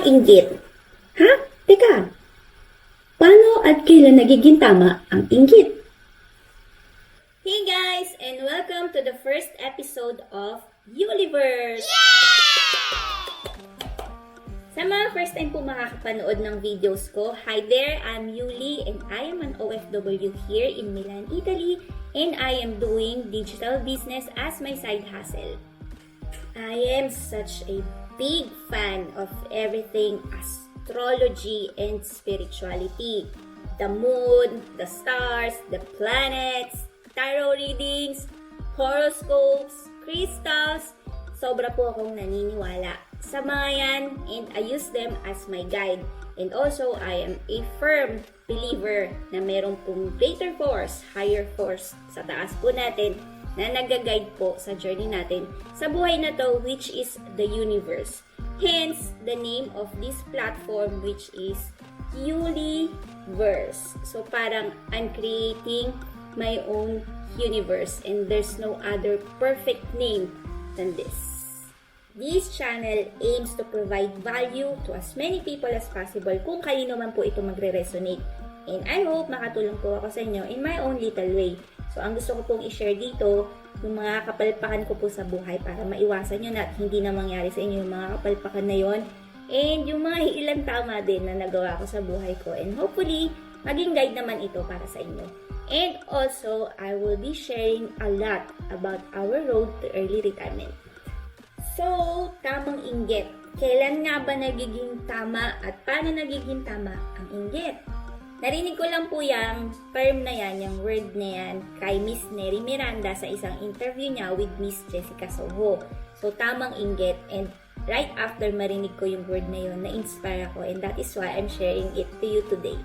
Tamang inggit. Ha? Teka. Paano at kailan nagiging tama ang inggit? Hey guys, and welcome to the first episode of Universe! Sa mga first time po makakapanood ng videos ko, hi there, I'm Yuli and I am an OFW here in Milan, Italy and I am doing digital business as my side hustle. I am such a big fan of everything astrology and spirituality. The moon, the stars, the planets, tarot readings, horoscopes, crystals. Sobra po akong naniniwala sa mga yan and I use them as my guide. And also, I am a firm believer na meron pong greater force, higher force sa taas po natin na nag-guide po sa journey natin sa buhay na to which is the universe. Hence, the name of this platform which is Universe. So parang I'm creating my own universe and there's no other perfect name than this. This channel aims to provide value to as many people as possible kung kanino man po ito magre-resonate. And I hope makatulong po ako sa inyo in my own little way. So, ang gusto ko pong i-share dito, yung mga kapalpakan ko po sa buhay para maiwasan nyo na hindi na mangyari sa inyo yung mga kapalpakan na yon And yung mga ilang tama din na nagawa ko sa buhay ko. And hopefully, maging guide naman ito para sa inyo. And also, I will be sharing a lot about our road to early retirement. So, tamang inggit. Kailan nga ba nagiging tama at paano nagiging tama ang inggit? Narinig ko lang po yung term na yan, yung word na yan, kay Miss Neri Miranda sa isang interview niya with Miss Jessica Soho. So, tamang inggit. And right after marinig ko yung word na yun, na-inspire ako. And that is why I'm sharing it to you today.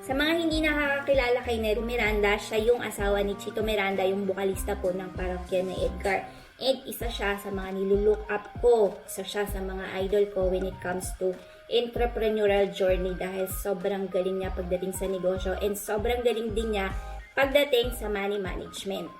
Sa mga hindi nakakakilala kay Neri Miranda, siya yung asawa ni Chito Miranda, yung bukalista po ng parokya ni Edgar. And isa siya sa mga nilulook up ko. Isa siya sa mga idol ko when it comes to entrepreneurial journey dahil sobrang galing niya pagdating sa negosyo and sobrang galing din niya pagdating sa money management.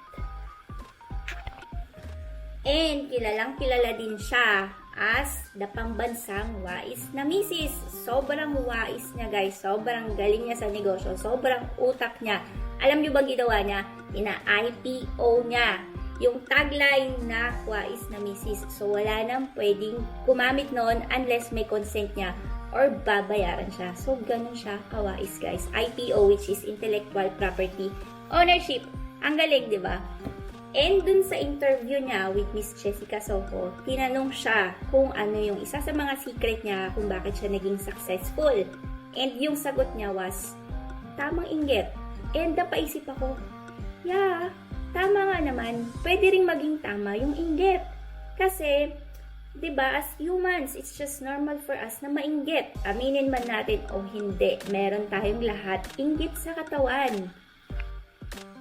And kilalang kilala din siya as the pambansang wais na misis. Sobrang wais niya guys. Sobrang galing niya sa negosyo. Sobrang utak niya. Alam niyo ba ginawa niya? Ina-IPO niya yung tagline na wais na misis. So wala nang pwedeng gumamit noon unless may consent niya or babayaran siya. So ganun siya kawais guys. IPO which is intellectual property ownership. Ang galing, di ba? And dun sa interview niya with Miss Jessica Soho, tinanong siya kung ano yung isa sa mga secret niya kung bakit siya naging successful. And yung sagot niya was, tamang inggit. And napaisip ako, yeah, tama nga naman, pwede ring maging tama yung inggit. Kasi, 'di ba, as humans, it's just normal for us na mainggit. Aminin man natin o hindi, meron tayong lahat inggit sa katawan.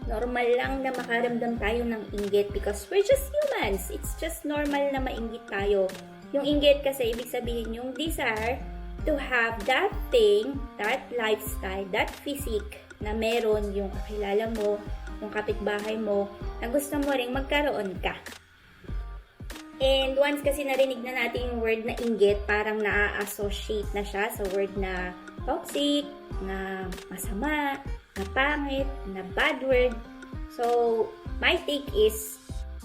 Normal lang na makaramdam tayo ng inggit because we're just humans. It's just normal na mainggit tayo. Yung inggit kasi ibig sabihin yung desire to have that thing, that lifestyle, that physique na meron yung kakilala mo, yung kapitbahay mo, na gusto mo ring magkaroon ka. And once kasi narinig na natin yung word na inggit, parang na-associate na siya sa word na toxic, na masama, na pangit, na bad word. So, my take is,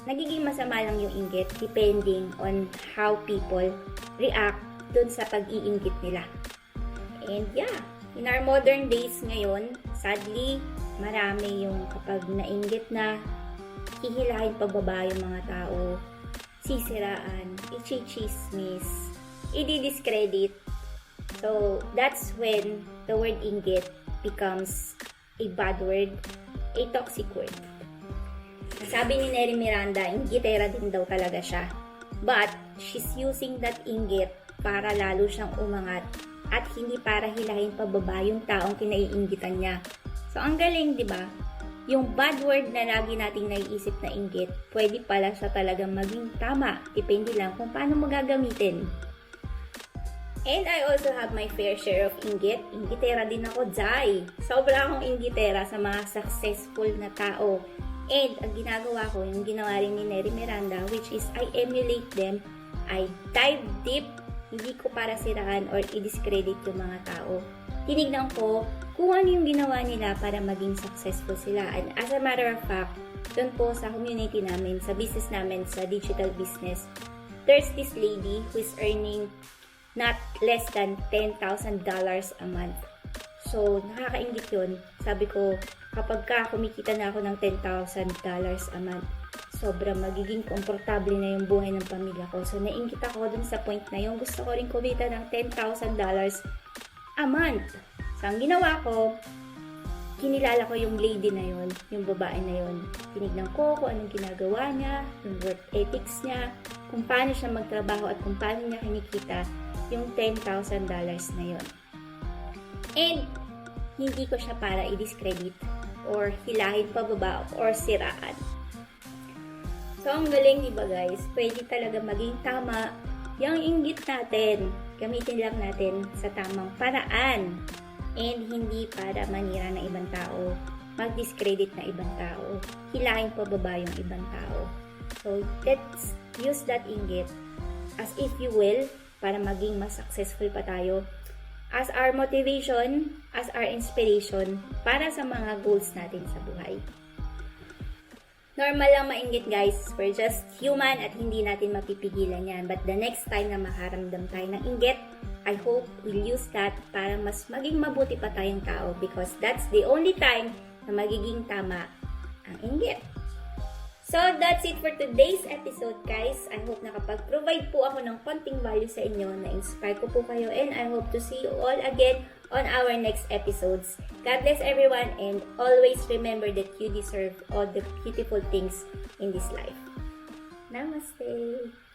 nagiging masama lang yung inggit depending on how people react dun sa pag-iinggit nila. And yeah, in our modern days ngayon, sadly, marami yung kapag nainggit na, hihilahin pababa yung mga tao, sisiraan, ichichismis, i-discredit. So, that's when the word inggit becomes a bad word, a toxic word. Sabi ni Neri Miranda, inggitera din daw talaga siya. But, she's using that inggit para lalo siyang umangat at hindi para hilahin pababa yung taong kinaiinggitan niya. So, ang galing, di ba? Yung bad word na lagi nating naiisip na inggit, pwede pala siya talagang maging tama. Depende lang kung paano mo gagamitin. And I also have my fair share of inggit. Inggitera din ako, Jai. Sobra akong inggitera sa mga successful na tao. And ang ginagawa ko, yung ginawa rin ni Neri Miranda, which is I emulate them. I dive deep Hindi ko para siraan or i-discredit yung mga tao. Tinignan ko kung ano yung ginawa nila para maging successful sila. And as a matter of fact, doon po sa community namin, sa business namin, sa digital business, there's this lady who is earning not less than $10,000 a month. So, nakakaingit yun. Sabi ko, kapag ka kumikita na ako ng $10,000 a month, sobrang magiging komportable na yung buhay ng pamilya ko. So, naingit ako dun sa point na yung gusto ko rin kumita ng $10,000 a month. So, ang ginawa ko, kinilala ko yung lady na yon, yung babae na yon. Tinignan ko kung anong ginagawa niya, yung work ethics niya, kung paano siya magtrabaho at kung paano niya kinikita yung $10,000 na yon. And, hindi ko siya para i-discredit or hilahin pababa or siraan. So, ang galing, di ba guys? Pwede talaga maging tama yung inggit natin. Gamitin lang natin sa tamang paraan. And hindi para manira ng ibang tao, mag-discredit na ibang tao, hilahin pababa yung ibang tao. So, let's use that inggit as if you will para maging mas successful pa tayo as our motivation, as our inspiration para sa mga goals natin sa buhay. Normal lang mainggit guys. We're just human at hindi natin mapipigilan yan. But the next time na makaramdam tayo ng inggit, I hope we'll use that para mas maging mabuti pa tayong tao because that's the only time na magiging tama ang inggit. So, that's it for today's episode, guys. I hope nakapag-provide po ako ng konting value sa inyo, na-inspire ko po kayo, and I hope to see you all again on our next episodes. God bless everyone, and always remember that you deserve all the beautiful things in this life. Namaste!